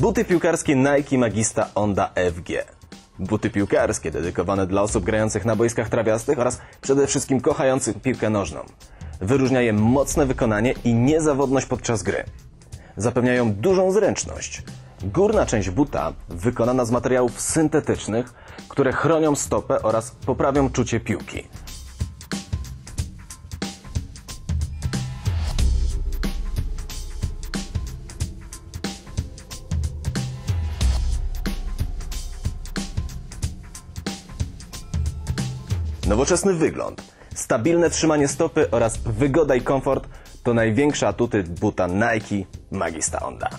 Buty piłkarskie Nike Magista Onda FG. Buty piłkarskie dedykowane dla osób grających na boiskach trawiastych oraz przede wszystkim kochających piłkę nożną. Wyróżnia je mocne wykonanie i niezawodność podczas gry. Zapewniają dużą zręczność. Górna część buta wykonana z materiałów syntetycznych, które chronią stopę oraz poprawią czucie piłki. Nowoczesny wygląd, stabilne trzymanie stopy oraz wygoda i komfort to największe atuty buta Nike Magista Onda.